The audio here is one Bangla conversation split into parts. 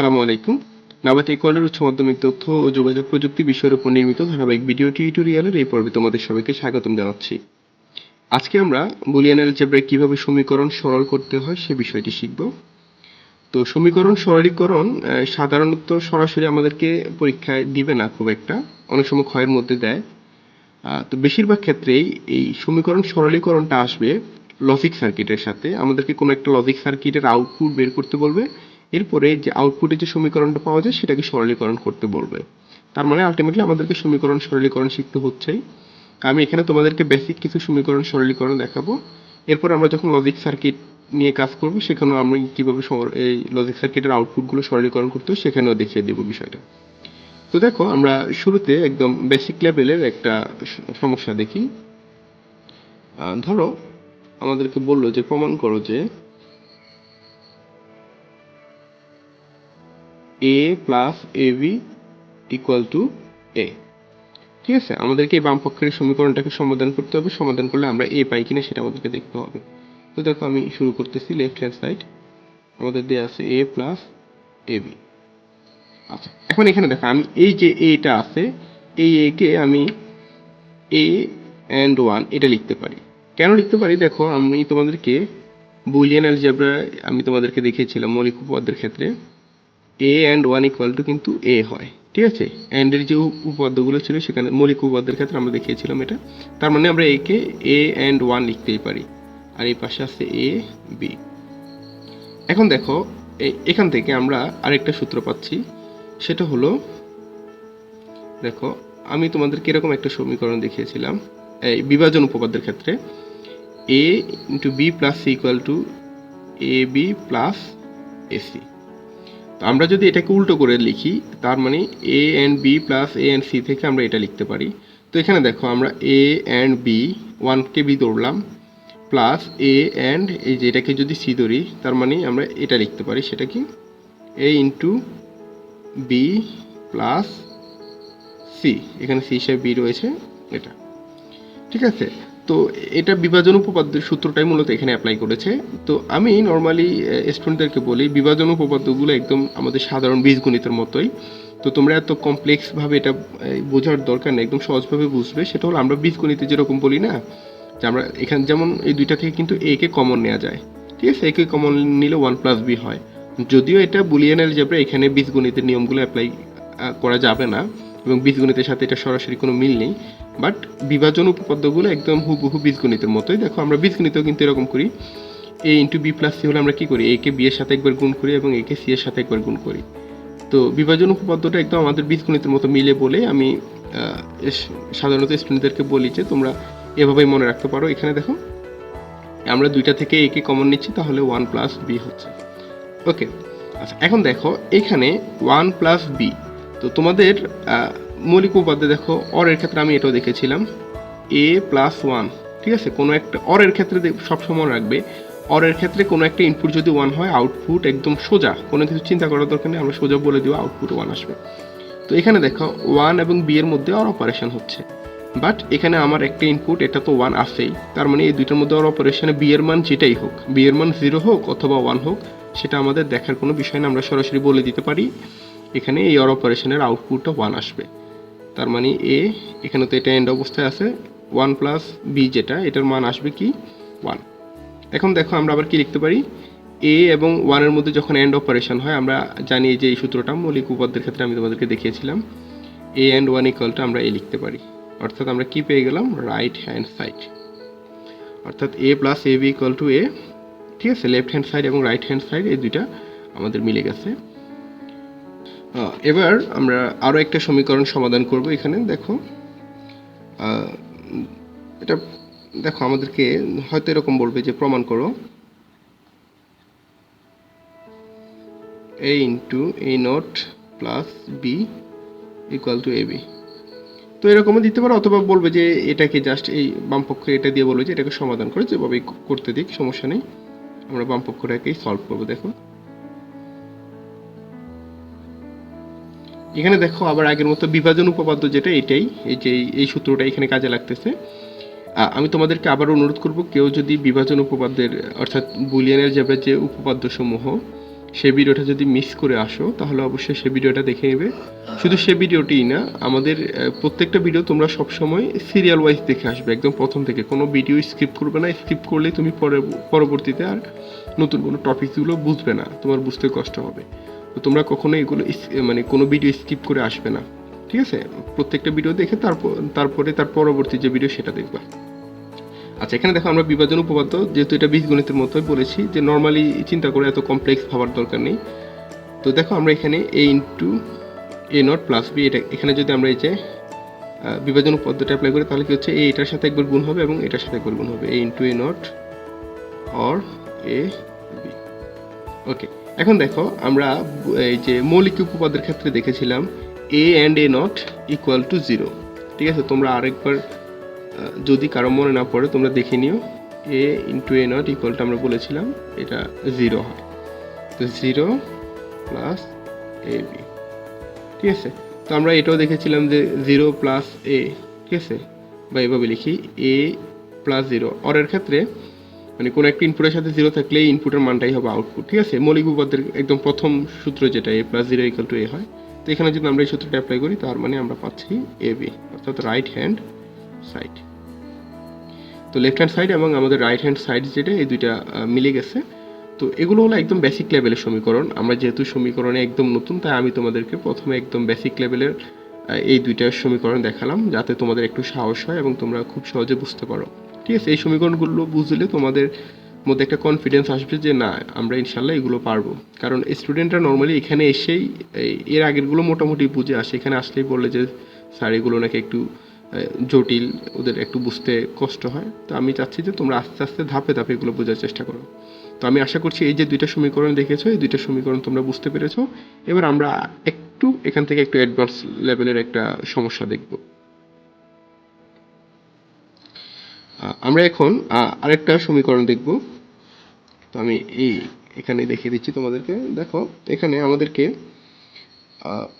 আসসালামু আলাইকুম। নাবাত ইকুয়ালের উচ্চ মাধ্যমিক তথ্য ও যোগাযোগ প্রযুক্তি বিষয়ের উপর নির্মিত ধারাবাহিক ভিডিও টিউটোরিয়ালের এই পর্বে তোমাদের সবাইকে স্বাগতম জানাচ্ছি। আজকে আমরা বুলিয়ান অ্যালজেব্রায় কীভাবে সমীকরণ সরল করতে হয় সে বিষয়টি শিখব। তো সমীকরণ সরলীকরণ সাধারণত সরাসরি আমাদেরকে পরীক্ষায় দিবে না খুব একটা, অনেক সময় ক্ষয়ের মধ্যে দেয়। তো বেশিরভাগ ক্ষেত্রেই এই সমীকরণ সরলীকরণটা আসবে লজিক সার্কিটের সাথে। আমাদেরকে কোনো একটা লজিক সার্কিটের আউটপুট বের করতে বলবে এরপরে যে আউটপুটে যে সমীকরণটা পাওয়া যায় সেটাকে সরলীকরণ করতে বলবে। তার মানে আলটিমেটলি আমাদেরকে সমীকরণ সরলীকরণ শিখতে হচ্ছেই। আমি এখানে তোমাদেরকে বেসিক কিছু সমীকরণ সরলীকরণ দেখাবো। এরপর আমরা যখন লজিক সার্কিট নিয়ে কাজ করব, সেখানেও আমি কীভাবে এই লজিক সার্কিটের আউটপুটগুলো সরলীকরণ করতে সেখানেও দেখিয়ে দেবো বিষয়টা। তো দেখো, আমরা শুরুতে একদম বেসিক লেভেলের একটা সমস্যা দেখি। ধরো, আমাদেরকে বলল যে, প্রমাণ করো যে A plus A B equal to A ঠিক আছে? আমাদেরকে এই বাম পক্ষের সমীকরণটাকে সমাধান করতে হবে। সমাধান করলে আমরা এ পাই কিনা সেটা আমাদেরকে দেখতে হবে। তো দেখো, আমি শুরু করতেছি লেফট হ্যান্ড সাইড আমাদের দেওয়া আছে এ প্লাস এ বি আচ্ছা এখন এখানে দেখো, আমি এই যে এটা আছে, এই এ কে আমি এ অ্যান্ড ওয়ান এটা লিখতে পারি। কেন লিখতে পারি? দেখো, আমি তোমাদেরকে বুলিয়ান অ্যালজেব্রা আমি তোমাদেরকে দেখিয়েছিলাম মৌলিক উপপাদ্যের ক্ষেত্রে। A and one equal to কিন্তু এ হয়, ঠিক আছে? অ্যান্ডের যে উপ- উপপাদ্যগুলো ছিল সেখানে মৌলিক উপপাদ্যের ক্ষেত্রে আমরা দেখিয়েছিলাম এটা। তার মানে আমরা একে এ অ্যান্ড ওয়ান লিখতেই পারি, আর এই পাশে আছে এ বি এখন দেখো এখান থেকে আমরা আরেকটা সূত্র পাচ্ছি, সেটা হলো, দেখো, আমি তোমাদেরকে এরকম একটা সমীকরণ দেখিয়েছিলাম, এই বিভাজন উপপাদ্যের ক্ষেত্রে। A into B plus C equal to A B plus AC আমরা যদি এটাকে উল্টো করে লিখি, তার মানে A and B plus A and C থেকে আমরা এটা লিখতে পারি। তো এখানে দেখো আমরা এ অ্যান্ড বি ওয়ানকে বি ধরলাম প্লাস এ অ্যান্ড এই যে এটাকে যদি সি ধরি, তার মানে আমরা এটা লিখতে পারি সেটা কি A into B plus C এখানে সি হিসেবে বি রয়েছে এটা। ঠিক আছে? তো এটা বিভাজন উপপাদ্যের সূত্রটাই মূলত এখানে অ্যাপ্লাই করেছে। তো আমি নর্মালি স্টুডেন্টদেরকে বলি, বিভাজন উপপাদ্যগুলো একদম আমাদের সাধারণ বীজগণিতের মতোই। তো তোমরা এত কমপ্লেক্সভাবে এটা বোঝার দরকার নেই, একদম সহজভাবে বুঝবে। সেটা হলো আমরা বীজগণিতে যেরকম বলি না, যে আমরা এখানে, যেমন এই দুইটা থেকে কিন্তু এ কে কমন নেওয়া যায়। ঠিক আছে? এ কে কমন নিলে ওয়ান প্লাস বি হয়। যদিও এটা বুলিয়ান অ্যালজেব্রা এখানে বীজগণিতের নিয়মগুলো অ্যাপ্লাই করা যাবে না এবং বীজগণিতের সাথে এটা সরাসরি কোনো মিল নেই। বাট বিভাজন উপপাদ্যগুলো একদম হুবহু বীজগণিতের মতোই। দেখো, আমরা বীজগণিতেও কিন্তু এরকম করি। A into B plus C হলে আমরা কী করি? একে বি এর সাথে একবার গুণ করি এবং এ কে সি এর সাথে একবার গুণ করি। তো বিভাজন উপপাদ্যটা একদম আমাদের বীজগণিতের মতো মিলে বলে আমি সাধারণত স্টুডেন্টদেরকে বলি যে তোমরা এভাবেই মনে রাখতে পারো। এখানে দেখো, আমরা দুইটা থেকে একে কমন নিচ্ছি, তাহলে ওয়ান প্লাস বি হচ্ছে। ওকে আচ্ছা এখন দেখো, এখানে ওয়ান প্লাস বি তো তোমাদের মৌলিক উপাদ্য দেখো অরের ক্ষেত্রে আমি এটাও দেখেছিলাম। এ প্লাস ওয়ান ঠিক আছে? কোনো একটা অরের ক্ষেত্রে সবসময় রাখবে অরের ক্ষেত্রে কোনো একটা ইনপুট যদি ওয়ান হয় আউটপুট একদম সোজা, কোনো কিছু চিন্তা করার দরকার নেই, আমরা সোজা বলে দিব আউটপুট ওয়ান আসবে। তো এখানে দেখো ওয়ান এবং বি এর মধ্যে অর অপারেশন হচ্ছে। বাট এখানে আমার একটা ইনপুট এটা তো ওয়ান আসেই তার মানে এই দুইটার মধ্যে অর অপারেশনে বি এর মান যেটাই হোক বি এর মান জিরো হোক অথবা ওয়ান হোক, সেটা আমাদের দেখার কোনো বিষয় না, আমরা সরাসরি বলে দিতে পারি। এখানে এই অর অপারেশনের আউটপুটটা ওয়ান আসবে। তার মানে এ এখানে তো এটা এন্ড অবস্থায় আছে। ওয়ান প্লাস বি যেটা, এটার মান আসবে কি? ওয়ান এখন দেখো আমরা আবার কি লিখতে পারি? এ এবং ওয়ানের মধ্যে যখন এন্ড অপারেশন হয়, আমরা জানি যে এই সূত্রটা মৌলিক উপাদ্যের ক্ষেত্রে আমি তোমাদেরকে দেখিয়েছিলাম। এ অ্যান্ড ওয়ান ইকুয়ালটা আমরা এ লিখতে পারি। অর্থাৎ আমরা কি পেয়ে গেলাম? রাইট হ্যান্ড সাইড অর্থাৎ A plus A B equal to A ঠিক আছে? লেফট হ্যান্ড সাইড এবং রাইট হ্যান্ড সাইড এই দুইটা আমাদের মিলে গেছে। এবার আমরা আরও একটা সমীকরণ সমাধান করব এখানে, দেখো। এটা, দেখো, আমাদেরকে হয়তো এরকম বলবে যে, প্রমাণ করো। A into A not plus B equal to A B তো এরকমও দিতে পারো, অথবা বলবে যে, এটাকে জাস্ট এই বাম পক্ষে এটা দিয়ে বলবে যে, এটাকে সমাধান করে যেভাবে করতে দিক, সমস্যা নেই। আমরা বামপক্ষটাকেই সলভ করব, দেখো। এখানে দেখো আবার আগের মতো বিভাজন উপপাদ্য যেটা, এটাই, এই যে এই- সূত্রটা এখানে কাজে লাগতেছে। আমি তোমাদেরকে আবার অনুরোধ করব, কেউ যদি বিভাজন উপপাদ্যের, অর্থাৎ বুলিয়ানের যে যে উপপাদ্য সমূহ সেই ভিডিওটা যদি মিস করে আসো, তাহলে অবশ্যই সে ভিডিওটা দেখে নেবে। শুধু সে ভিডিওটিই না, আমাদের প্রত্যেকটা ভিডিও তোমরা সবসময় সিরিয়াল ওয়াইজ দেখে আসবে, একদম প্রথম থেকে। কোনো ভিডিও স্কিপ করবে না স্কিপ করলে তুমি পরে পরবর্তীতে আর নতুন কোনো টপিকগুলো বুঝবে না, তোমার বুঝতে কষ্ট হবে। তো তোমরা কখনো এগুলো মানে কোনো ভিডিও স্কিপ করে আসবে না। ঠিক আছে? প্রত্যেকটা ভিডিও দেখে তারপর তারপরে তার পরবর্তী যে ভিডিও সেটা দেখবা। আচ্ছা এখানে দেখো আমরা বিভাজন উপপাদ্য, যেহেতু এটা বীজগণিতের মতোই বলেছি, যে নর্মালি চিন্তা করে এত কমপ্লেক্স ভাবার দরকার নেই। তো দেখো আমরা এখানে A into A not plus B এটা এখানে যদি আমরা এই যে বিভাজন উপপাদ্যটা অ্যাপ্লাই করি, তাহলে কি হচ্ছে এ এটার সাথে একবার গুণ হবে এবং এটার সাথে একবার গুণ হবে। A into A not or A B okay এখন দেখো, আমরা, এই যে মৌলিক উপপাদ্যের ক্ষেত্রে দেখেছিলাম A and A not equal to zero ঠিক আছে, তোমরা আরেকবার যদি কারও মনে না পড়ে, তোমরা দেখে নিও। A into A not equal to আমরা বলেছিলাম, এটা জিরো হয়। তো জিরো প্লাস এ বি ঠিক আছে, তো আমরা এটাও দেখেছিলাম যে জিরো প্লাস এ ঠিক আছে, বা এভাবে লিখি এ প্লাস জিরো অরের ক্ষেত্রে মানে কোনো একটা ইনপুটের সাথে জিরো থাকলে ইনপুটের মানটাই হবে আউটপুট ঠিক আছে? মৌলিক উপপাদ্যের একদম প্রথম সূত্র যেটা A plus zero equal to A হয়। তো এখানে যদি আমরা এই সূত্রটা অ্যাপ্লাই করি, তার মানে আমরা পাচ্ছি এ বি অর্থাৎ রাইট হ্যান্ড সাইড তো লেফট হ্যান্ড সাইড এবং আমাদের রাইট হ্যান্ড সাইড যেটা, এই দুইটা মিলে গেছে। তো এগুলো হলো একদম বেসিক লেভেলের সমীকরণ। আমরা যেহেতু সমীকরণে একদম নতুন, তাই আমি তোমাদেরকে প্রথমে একদম বেসিক লেভেলের এই দুইটা সমীকরণ দেখালাম, যাতে তোমাদের একটু সাহস হয় এবং তোমরা খুব সহজে বুঝতে পারো। ঠিক আছে এই সমীকরণগুলো বুঝলে তোমাদের মধ্যে একটা কনফিডেন্স আসবে যে না, আমরা ইনশাল্লাহ এগুলো পারব। কারণ স্টুডেন্টরা নর্মালি এখানে এসেই এর আগেরগুলো মোটামুটি বুঝে আসে। এখানে আসলেই বললে যে, স্যার, এগুলো নাকি একটু জটিল, ওদের একটু বুঝতে কষ্ট হয়। তো আমি চাচ্ছি যে তোমরা আস্তে আস্তে ধাপে ধাপে এগুলো বোঝার চেষ্টা করো। তো আমি আশা করছি এই যে দুইটা সমীকরণ দেখেছ, এই দুইটা সমীকরণ তোমরা বুঝতে পেরেছ। এবার আমরা একটু, এখান থেকে একটু অ্যাডভান্স লেভেলের একটা সমস্যা দেখব। আমরা এখন আরেকটা সমীকরণ দেখব। তো আমি এই এখানে দেখিয়ে দিচ্ছি তোমাদেরকে। দেখো, এখানে আমাদেরকে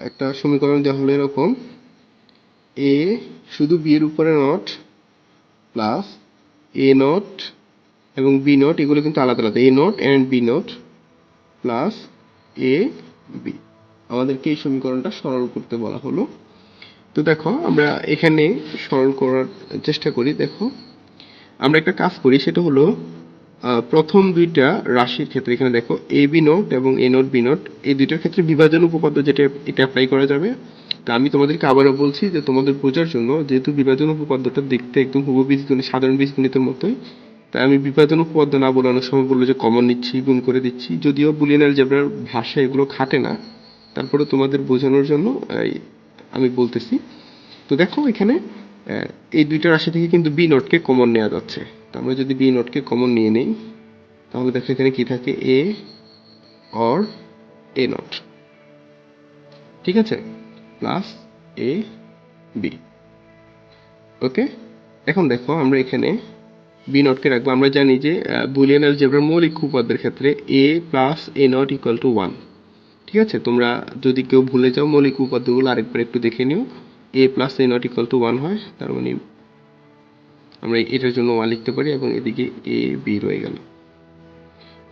একটা সমীকরণ দেওয়া হলো এরকম। এ শুধু বি এর উপরে নট প্লাস এ নট এবং বি নট এগুলো কিন্তু আলাদা আলাদা। A not and B not plus A B আমাদেরকে এই সমীকরণটা সরল করতে বলা হলো। তো দেখো, আমরা এখানে সরল করার চেষ্টা করি। দেখো আমরা একটা কাজ করি, সেটা হলো প্রথম দুইটা রাশির ক্ষেত্রে, এখানে দেখো এ বি নোট এবং এ নোট বি নোট এই দুইটার ক্ষেত্রে বিভাজন উপপাদ্য যেটা, এটা অ্যাপ্লাই করা যাবে। তা আমি তোমাদেরকে আবারও বলছি যে, তোমাদের বোঝার জন্য, যেহেতু বিভাজন উপপাদ্যটা দেখতে একদম হুবহু বীজগণিত, সাধারণ বীজগণিতের মতোই তাই আমি বিভাজন উপপাদ্য না বলে অনেক সময় বলল যে কমন নিচ্ছি, গুণ করে দিচ্ছি। যদিও বুলিয়ান অ্যালজেব্রার ভাষা এগুলো খাটে না তারপরে তোমাদের বোঝানোর জন্য আমি বলতেছি। তো দেখো, এখানে এই দুইটা রাশি থেকে কিন্তু বি নোটকে কমন নেওয়া যাচ্ছে। তো আমরা যদি বি নোটকে কমন নিয়ে নিই, তাহলে দেখো এখানে কি থাকে? এ অর এ নট ঠিক আছে? প্লাস এ বি ওকে এখন দেখো আমরা এখানে বি নটকে রাখব। আমরা জানি যে বুলিয়ান অ্যালজেব্রার মৌলিক উপপাদ্যের ক্ষেত্রে A plus A not equal to one ঠিক আছে? তোমরা যদি কেউ ভুলে যাও মৌলিক উপাদ্যগুলো আরেকবার একটু দেখে নিও। A plus A not equal to one হয়, তার মানে আমরা এটার জন্য ওয়ান লিখতে পারি এবং এদিকে এ বি রয়ে গেল।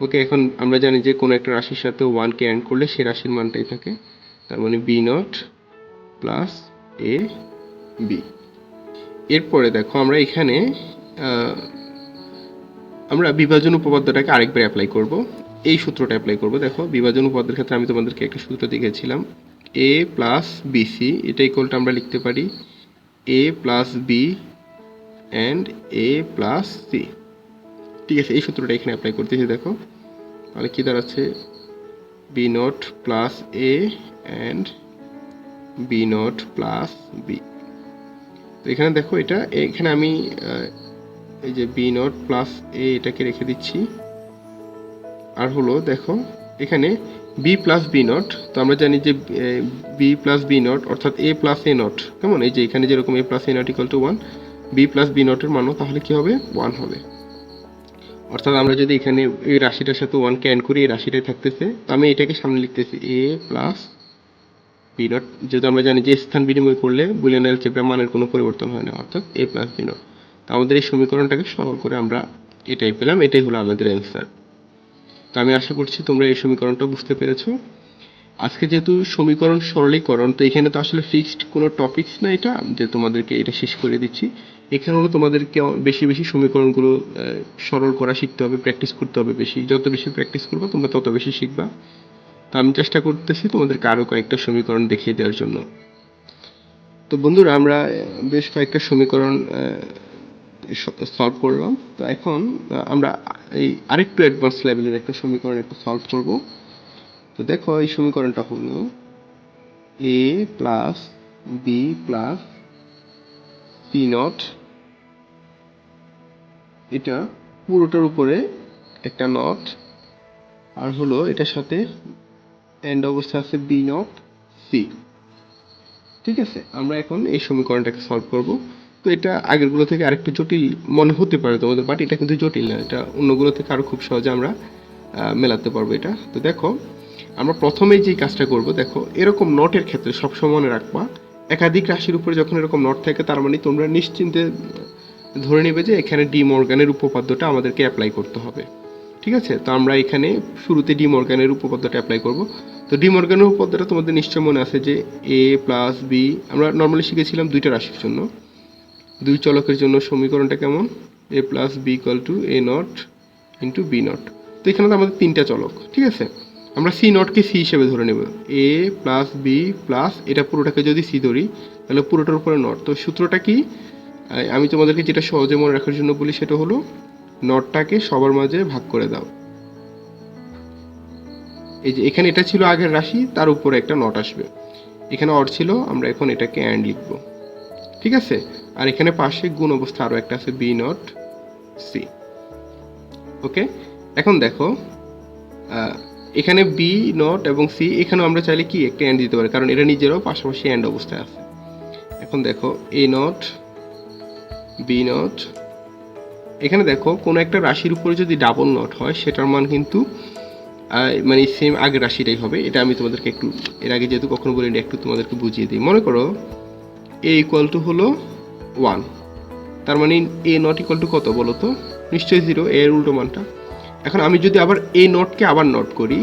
ওকে এখন আমরা জানি যে কোনো একটা রাশির সাথে ওয়ানকে অ্যাড করলে সে রাশির মানটাই থাকে, তার মানে B not plus A B এরপরে দেখো, আমরা এখানে আমরা বিভাজন উপপাদ্যটাকে আরেকবার অ্যাপ্লাই করব। এই সূত্রটা অ্যাপ্লাই করব। দেখো, বিভাজন উপপাদ্যের ক্ষেত্রে আমি তোমাদেরকে একটা সূত্র দেখেছিলাম। এ প্লাস বিসি এটা ইকুয়ালটা আমরা লিখতে পারি A plus B and A plus C ঠিক আছে, এই সূত্রটা এখানে অ্যাপ্লাই করতেছি, দেখো। তাহলে কি দাঁড়াচ্ছে? B not plus A and B not plus B তো এখানে দেখো, এটা, এখানে আমি এই যে বি নট প্লাস এ এটাকে রেখে দিচ্ছি। আর হলো, দেখো, এখানে বি প্লাস বি নট তো আমরা জানি যে বি প্লাস বি নট অর্থাৎ এ প্লাস এ নট কেমন? এই যে এখানে যেরকম A plus A not equal to one B plus B নটের মানও তাহলে কি হবে? ওয়ান হবে। অর্থাৎ আমরা যদি এখানে এই রাশিটার সাথে ওয়ান ক্যান করি, এই রাশিটাই থাকতেছে, তো আমি এটাকে সামনে লিখতেছি এ প্লাস বি নট যেহেতু আমরা জানি যে স্থান বিনিময় করলে বুলিয়ান অ্যালজেব্রা মানের কোনো পরিবর্তন হয় না, অর্থাৎ এ প্লাস বি নট আমাদের এই সমীকরণটাকে সরল করে আমরা এটাই পেলাম, এটাই হলো আমাদের অ্যান্সার তো আমি আশা করছি তোমরা এই সমীকরণটা বুঝতে পেরেছ। আজকে যেহেতু সমীকরণ সরলীকরণ, তো এখানে তো আসলে ফিক্সড কোনো টপিকস না এটা, যে তোমাদেরকে এটা শেষ করে দিচ্ছি। এখানে হলো তোমাদেরকে বেশি বেশি সমীকরণগুলো সরল করা শিখতে হবে প্র্যাকটিস করতে হবে বেশি। যত বেশি প্র্যাকটিস করবে, তোমরা তত বেশি শিখবা। তো আমি চেষ্টা করতেছি তোমাদেরকে আরও কয়েকটা সমীকরণ দেখিয়ে দেওয়ার জন্য। তো বন্ধুরা, আমরা বেশ কয়েকটা সমীকরণ সলভ করলাম। তো এখন আমরা এই আরেকটু অ্যাডভান্স লেভেলের একটা সমীকরণ একটু সলভ করব। তো দেখো, এই সমীকরণটা হলো A plus B plus P not এটা পুরোটার উপরে একটা নট আর হলো এটার সাথে এন্ড অবস্থা আছে বি নট সি ঠিক আছে? আমরা এখন এই সমীকরণটাকে সলভ করব। তো এটা আগেরগুলো থেকে আরেকটু জটিল মনে হতে পারে তোমাদের বাট এটা কিন্তু জটিল না। এটা অন্যগুলো থেকে আরও খুব সহজে আমরা মেলাতে পারব এটা। তো দেখো, আমরা প্রথমেই যে কাজটা করব, দেখো, এরকম নটের ক্ষেত্রে সবসময় মনে রাখবা, একাধিক রাশির উপরে যখন এরকম নট থাকে, তার মানে তোমরা নিশ্চিন্তে ধরে নেবে যে এখানে ডি মর্গানের উপপাদ্যটা আমাদেরকে অ্যাপ্লাই করতে হবে। ঠিক আছে? তো আমরা এখানে শুরুতে ডি মর্গানের উপপাদ্যটা অ্যাপ্লাই করব। তো ডি মর্গানের উপপাদ্যটা তোমাদের নিশ্চয় মনে আছে যে এ প্লাস বি আমরা নর্মালি শিখেছিলাম দুইটা রাশির জন্য। দুই চলকের জন্য সমীকরণটা কেমন? A plus B equal to A not into B not তো এখানে তো আমাদের তিনটা চলক, ঠিক আছে? আমরা সি নটকে সি হিসেবে ধরে নেব। এ প্লাস বি প্লাস এটা পুরোটাকে যদি সি ধরি, তাহলে পুরোটার উপরে নট তো সূত্রটা কি? আমি তোমাদেরকে যেটা সহজে মনে রাখার জন্য বলি সেটা হলো নটটাকে সবার মাঝে ভাগ করে দাও। এই যে এখানে এটা ছিল আগের রাশি, তার উপরে একটা নট আসবে। এখানে অর ছিল, আমরা এখন এটাকে অ্যান্ড লিখব। ঠিক আছে? আর এখানে পাশে গুণ অবস্থা আরও একটা আছে বি নট সি ওকে এখন দেখো এখানে বি নট এবং সি এখানেও আমরা চাইলে কি একটা অ্যান্ড দিতে পারি, কারণ এটা নিজেরাও পাশাপাশি অ্যান্ড অবস্থায় আছে। এখন দেখো এ নট বি নট এখানে দেখো, কোনো একটা রাশির উপরে যদি ডাবল নট হয়, সেটার মান কিন্তু মানে সেম আগের রাশিটাই হবে। এটা আমি তোমাদেরকে একটু, এর আগে যেহেতু কখনো বলিনি, একটু তোমাদেরকে বুঝিয়ে দিই। মনে করো এ ইকুয়াল টু হলো ওয়ান। তার মানে এ নট ইকুয়াল টু কত বলো তো? নিশ্চয়ই জিরো এর উল্টো মানটা। এখন আমি যদি আবার এ নটকে আবার নট করি,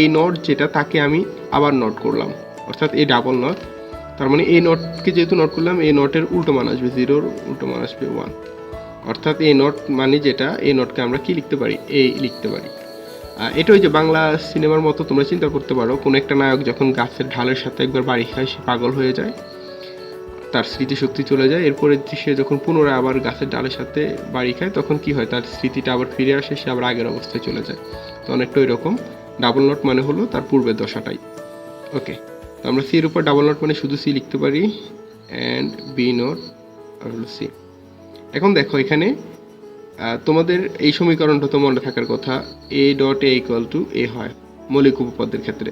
এ নট যেটা তাকে আমি আবার নট করলাম, অর্থাৎ এ ডাবল নট, তার মানে এ নটকে যেহেতু নট করলাম, এ নটের উল্টো মান আসবে জিরোর উল্টো মান আসবে ওয়ান অর্থাৎ এ নট মানে যেটা, এ নটকে আমরা কি লিখতে পারি? এ লিখতে পারি। এটা ওই যে বাংলা সিনেমার মতো তোমরা চিন্তা করতে পারো, কোনো একটা নায়ক যখন গাছের ঢালের সাথে একবার বাড়ি খায়, সে পাগল হয়ে যায়। তার স্মৃতিশক্তি চলে যায়। এরপরে সে যখন পুনরায় আবার গাছের ডালের সাথে বাড়ি খায়, তখন কি হয়? তার স্মৃতিটা আবার ফিরে আসে, সে আবার আগের অবস্থায় চলে যায়। তো অনেকটা ওই রকম ডাবল নট মানে হলো তার পূর্বের দশাটাই। ওকে তো আমরা সি এর উপর ডাবল নট মানে শুধু সি লিখতে পারি। অ্যান্ড বি নট হলো সি এখন দেখো এখানে তোমাদের এই সমীকরণটা তো মনে থাকার কথা। A dot A equal to A হয় মৌলিক উপপাদ্যের ক্ষেত্রে।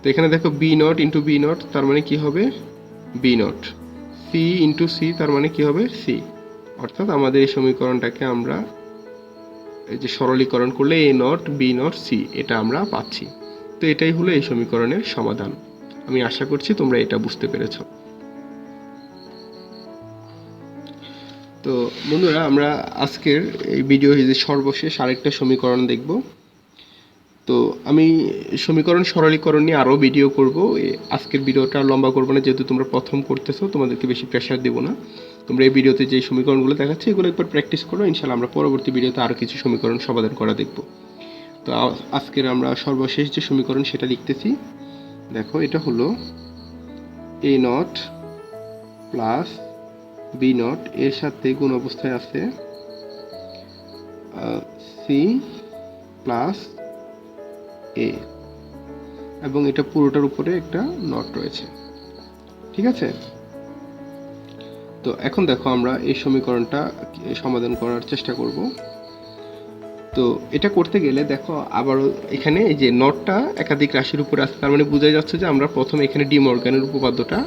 তো এখানে দেখো B not into B not তার মানে কি হবে? B not C into C তার মানে কি হবে? সি অর্থাৎ আমাদের এই সমীকরণটাকে আমরা এই যে সরলীকরণ করলে A not B not C এটা আমরা পাচ্ছি। তো এটাই হলো এই সমীকরণের সমাধান। আমি আশা করছি তোমরা এটা বুঝতে পেরেছ। তো বন্ধুরা, আমরা আজকের এই ভিডিও সর্বশেষ আরেকটা সমীকরণ দেখব। তো আমি সমীকরণ সরলীকরণ নিয়ে আরও ভিডিও করব। আজকের ভিডিওটা লম্বা করব না, যেহেতু তোমরা প্রথম করতেছো, তোমাদেরকে বেশি প্রেশার দেবো না। তোমরা এই ভিডিওতে যে সমীকরণগুলো দেখাচ্ছে, এগুলো একবার প্র্যাকটিস করো ইনশাল্লাহ আমরা পরবর্তী ভিডিওতে আরও কিছু সমীকরণ সমাধান করা দেখব। তো আজকের আমরা সর্বশেষ যে সমীকরণ, সেটা লিখতেছি। দেখো, এটা হলো A not plus B not এর সাথে গুণ অবস্থায় আছে সি প্লাস এ। এবং এটা পুরোটার উপরে একটা নট রয়েছে। ঠিক আছে? তো এখন দেখো আমরা এই সমীকরণটা সমাধান করার চেষ্টা করব। তো এটা করতে গেলে দেখো আবারও এখানে এই যে নটটা একাধিক রাশির উপরে আছে তার মানে বোঝা যাচ্ছে যে আমরা প্রথমে এখানে ডি মর্গানের উপপাদ্যটা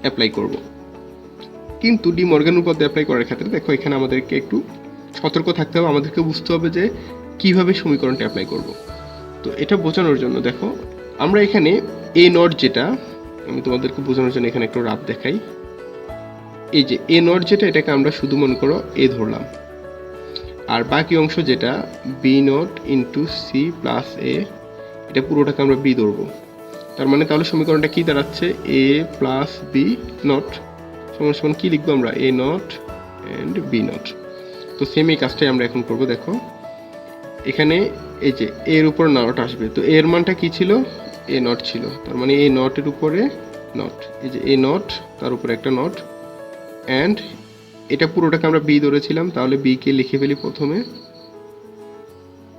অ্যাপ্লাই করব। কিন্তু ডি মর্গান উপপাদ্য অ্যাপ্লাই করার ক্ষেত্রে দেখো এখানে আমাদেরকে একটু সতর্ক থাকতে হবে, আমাদেরকে বুঝতে হবে যে কীভাবে সমীকরণটা অ্যাপ্লাই করব। তো এটা বোঝানোর জন্য দেখো, আমরা এখানে এ নট যেটা, আমি তোমাদেরকে বোঝানোর জন্য এখানে একটু রাত দেখাই। এই যে এ নট যেটা, এটাকে আমরা শুধু মনে করো এ ধরলাম। আর বাকি অংশ যেটা B not into C plus A এটা পুরোটাকে আমরা বি ধরবো। তার মানে তাহলে সমীকরণটা কি দাঁড়াচ্ছে? এ প্লাস বি নট সমান সমান কি লিখব আমরা? A nought and B nought তো সেম এই কাজটাই আমরা এখন করব, দেখো। এখানে এই যে এর উপর নট আসবে। তো এর মানটা কি ছিল? এ নট ছিল। তার মানে এই নটের উপরে নট এই যে এ নট তার উপরে একটা নট অ্যান্ড এটা পুরোটাকে আমরা বি ধরেছিলাম, তাহলে বি কে লিখে ফেলি প্রথমে।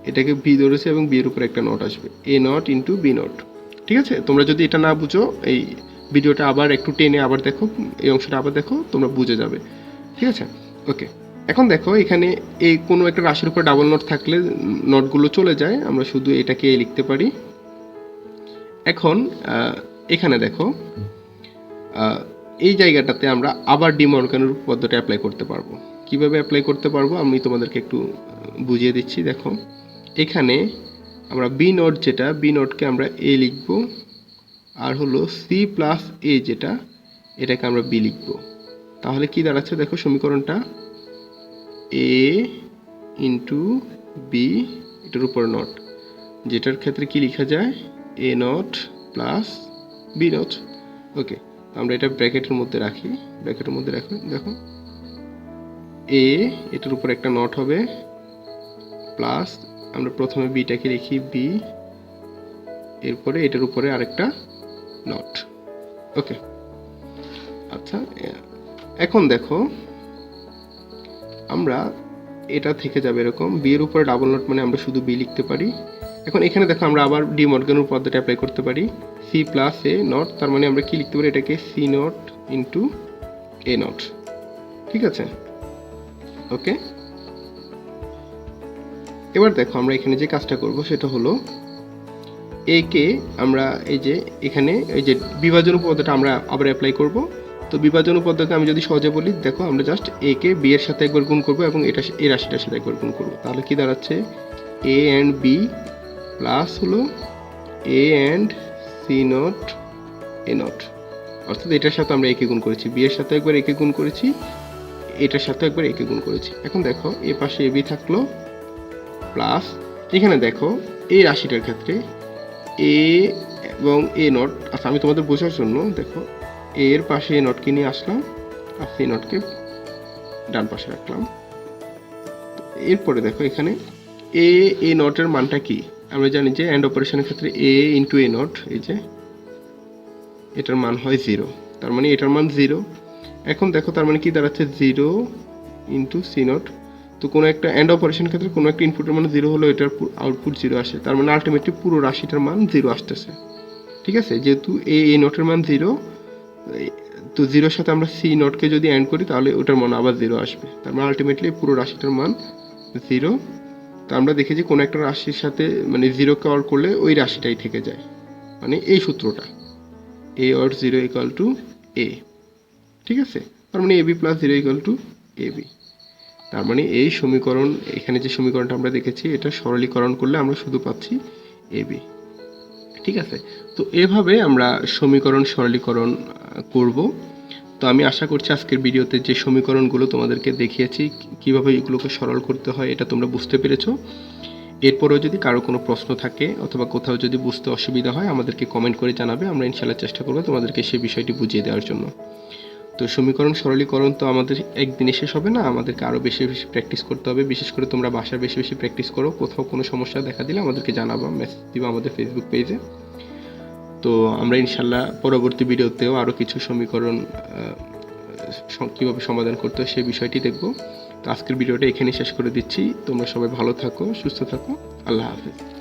এটাকে বি ধরেছে এবং বি এর উপরে একটা নট আসবে। A nought into B nought ঠিক আছে? তোমরা যদি এটা না বুঝো, এই ভিডিওটা আবার একটু টেনে আবার দেখো, এই অংশটা আবার দেখো, তোমরা বুঝে যাবে। ঠিক আছে? ওকে এখন দেখো, এখানে এই কোনো একটা রাশির উপর ডাবল নট থাকলে নটগুলো চলে যায়। আমরা শুধু এটাকে লিখতে পারি। এখন এখানে দেখো এই জায়গাটাতে আমরা আবার ডিমর্গানের পদ্ধতি অ্যাপ্লাই করতে পারব। কীভাবে অ্যাপ্লাই করতে পারব? আমি তোমাদেরকে একটু বুঝিয়ে দিচ্ছি। দেখো, এখানে আমরা বি নোট যেটা বি নোটকে আমরা এ লিখব, আর হলো সি প্লাস এ যেটা, এটাকে আমরা বি লিখব। তাহলে কি দাঁড়াচ্ছে? দেখো, সমীকরণটা এ ইন্টু বি এটার উপর নট যেটার ক্ষেত্রে কি লেখা যায়? A nought plus B nought okay আমরা এটা ব্র্যাকেটের মধ্যে রাখি। ব্র্যাকেটের মধ্যে রাখো দেখো। এ এটার উপর একটা নট হবে। প্লাস আমরা প্রথমে বিটাকে লিখি বি এরপরে এটার উপরে আরেকটা নট ওকে আচ্ছা এখন দেখো আমরা এটা থেকে যাবে এরকম বি এর উপরে ডাবল নট মানে আমরা শুধু বি লিখতে পারি। এখন এখানে দেখো আমরা আবার ডি মর্গানের পদ্ধতি অ্যাপ্লাই করতে পারি। সি প্লাস এ নট তার মানে আমরা কি লিখতে পারি এটাকে? C nought into A nought ঠিক আছে? ওকে এবার দেখো আমরা এখানে যে কাজটা করব সেটা হলো এ কে আমরা এই যে এখানে, এই যে বিভাজন উপপাদ্যটা আমরা আবার অ্যাপ্লাই করব। তো বিভাজন উপপাদ্যকে আমি যদি সহজে বলি, দেখো আমরা জাস্ট এ কে বি এর সাথে একবার গুণ করব এবং এটা এ রাশিটার সাথে একবার গুণ করব। তাহলে কি দাঁড়াচ্ছে? এ অ্যান্ড বি প্লাস হলো A and C nought A nought অর্থাৎ এটার সাথে আমরা একে গুণ করেছি। বি এর সাথে একবার একে গুণ করেছি, এটার সাথে একবার একে গুণ করেছি। এখন দেখো, এ পাশে এ বি থাকল প্লাস এখানে দেখো, এই রাশিটার ক্ষেত্রে এ এবং এ নট আচ্ছা আমি তোমাদের বোঝার জন্য দেখো এর পাশে নটকে নিয়ে আসলাম, আর সি নটকে ডান পাশে রাখলাম। এরপরে দেখো এখানে এ এ নটের মানটা কি? আমরা জানি যে অ্যান্ড অপারেশনের ক্ষেত্রে এ ইন্টু এ নট এই যে এটার মান হয় জিরো তার মানে এটার মান জিরো এখন দেখো তার মানে কি দাঁড়াচ্ছে? জিরো ইন্টু সি নট তো কোনো একটা অ্যান্ড অপারেশন ক্ষেত্রে কোনো একটা ইনপুটের মান জিরো হলো এটার আউটপুট জিরো আসে। তার মানে আলটিমেটলি পুরো রাশিটার মান জিরো আসতেছে। ঠিক আছে? যেহেতু এ এ নোটের মান জিরো তো জিরোর সাথে আমরা সি নোটকে যদি অ্যান্ড করি, তাহলে ওটার মান আবার জিরো আসবে। তার মানে আলটিমেটলি পুরো রাশিটার মান জিরো। তো আমরা দেখি যে কোনো একটা রাশির সাথে মানে জিরো কভার করলে ওই রাশিটাই থেকে যায়। মানে এই সূত্রটা। A or zero equal to A ঠিক আছে? তার মানে A B plus zero equal to A B তার মানে এই সমীকরণ, এখানে যে সমীকরণটা আমরা দেখেছি, এটা সরলীকরণ করলে আমরা শুধু পাচ্ছি এ বি ঠিক আছে? তো এভাবে আমরা সমীকরণ সরলীকরণ করব। তো আমি আশা করছি আজকের ভিডিওতে যে সমীকরণগুলো তোমাদেরকে দেখিয়েছি, কীভাবে এগুলোকে সরল করতে হয় এটা তোমরা বুঝতে পেরেছ। এরপরেও যদি কারও কোনো প্রশ্ন থাকে অথবা কোথাও যদি বুঝতে অসুবিধা হয় আমাদেরকে কমেন্ট করে জানাবে, আমরা ইনশাল্লাহ চেষ্টা করব তোমাদেরকে সেই বিষয়টি বুঝিয়ে দেওয়ার জন্য। তো সমীকরণ সরলীকরণ তো আমাদের একদিনে শেষ হবে না। আমাদেরকে আরও বেশি বেশি প্র্যাকটিস করতে হবে। বিশেষ করে তোমরা বাসায় বেশি বেশি প্র্যাকটিস করো। কোথাও কোনো সমস্যা দেখা দিলে আমাদেরকে জানাবা মেসেজ দিবা আমাদের ফেসবুক পেজে তো আমরা ইনশাল্লাহ পরবর্তী ভিডিওতেও আরও কিছু সমীকরণ কীভাবে সমাধান করতে হয় সেই বিষয়টি দেখব। তো আজকের ভিডিওটা এখানেই শেষ করে দিচ্ছি। তোমরা সবাই ভালো থাকো, সুস্থ থাকো। আল্লাহ হাফেজ।